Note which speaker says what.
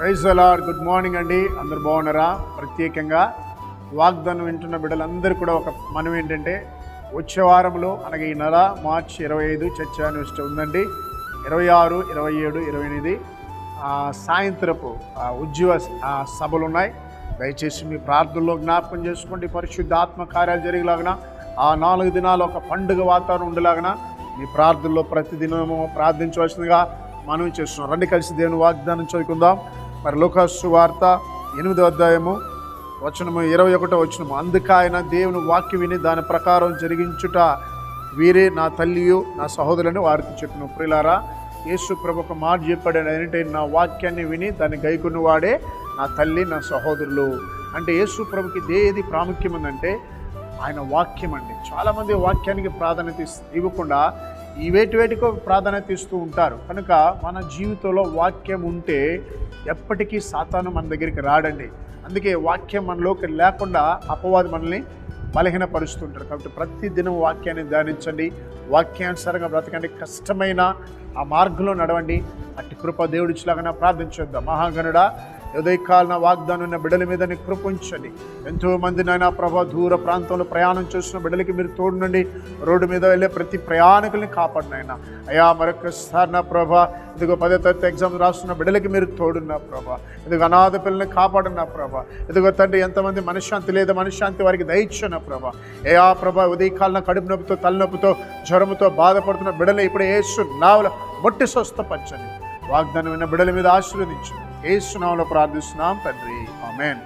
Speaker 1: Praise అలాడ్ good morning అండి. అందరు బాగున్నారా? ప్రత్యేకంగా వాగ్దానం వింటున్న బిడ్డలందరూ కూడా ఒక మనం ఏంటంటే వచ్చే వారంలో అనగా ఈ నెల మార్చి ఇరవై ఐదు చర్చ యూనివర్సిటీ ఉందండి. ఇరవై ఆరు ఇరవై ఏడు ఇరవై ఎనిమిది సాయంత్రపు ఉద్యోగ సభలు ఉన్నాయి. దయచేసి మీ ప్రార్థనలో జ్ఞాపకం చేసుకోండి. పరిశుద్ధ ఆత్మ కార్యాలు జరిగేలాగిన ఆ నాలుగు దినాలు ఒక పండుగ వాతావరణం ఉండేలాగిన మీ ప్రార్థనలో ప్రతిదినము ప్రార్థించవలసిందిగా మనం చేస్తున్నాం. రండి కలిసి దేవుని వాగ్దానం చదువుకుందాం. మరి లోకాసు వార్త ఎనిమిదో అధ్యాయము వచనము ఇరవై ఒకటో వచనము. అందుకైన దేవుని వాక్యం విని దాని ప్రకారం జరిగించుట వీరే నా తల్లియు నా సహోదరుని వారికి చెప్పిన. ప్రిలారా యేసు ప్రభుకు మాట చెప్పాడు. ఏంటంటే నా వాక్యాన్ని విని దాన్ని గైకున్నవాడే నా తల్లి నా సహోదరులు. అంటే యేసు ప్రభుకి ఏది ప్రాముఖ్యం ఉందంటే ఆయన వాక్యం అండి. చాలామంది వాక్యానికి ప్రాధాన్యత ఇవ్వకుండా ఈ వేటి వేటికో ప్రాధాన్యత ఇస్తూ ఉంటారు. కనుక మన జీవితంలో వాక్యం ఉంటే ఎప్పటికీ సాతాను మన దగ్గరికి రాడండి. అందుకే వాక్యం మనలోకి లేకుండా అపవాది మనల్ని బలహీనపరుస్తుంటారు. కాబట్టి ప్రతి దినం వాక్యాన్ని ధ్యానించండి. వాక్యానుసారంగా బ్రతకండి. కష్టమైన ఆ మార్గంలో నడవండి. అట్టి కృప దేవుడిచ్చిలాగా ప్రార్థించొద్దాం మహాగణుడా ఉదయకాలన వాగ్దానం ఉన్న బిడ్డల మీద నీ కృప ఎంతోమంది నాయన ప్రభా దూర ప్రాంతంలో ప్రయాణం చేస్తున్న బిడ్డలకి మీరు తోడునండి రోడ్డు మీద వెళ్ళే ప్రతి ప్రయాణికుల్ని కాపాడినైనా అయా మరొకసారి నా ప్రభా ఇదిగో పదో తరగతి ఎగ్జామ్ రాస్తున్న బిడ్డలకి మీరు తోడున్న ప్రభా. ఇదిగో అనాథ పిల్లల్ని కాపాడున్న ప్రభా. ఇదిగో తండ్రి ఎంతమంది మనశ్శాంతి లేదా మనశ్శాంతి వారికి దయచ్చున్న ప్రభా. ఏ ఆ ప్రభా ఉదయకాలన కడుపు నొప్పితో తలనొప్పితో జ్వరముతో బాధపడుతున్న బిడ్డలు ఇప్పుడు ఏసు నావల మొట్టి స్వస్థపరచండి. వాగ్దానం విన్న బిడ్డల మీద ఆశీర్వదించండి. ఏసునామలో ప్రార్థిస్తున్నాం తండ్రి. ఆమెన్.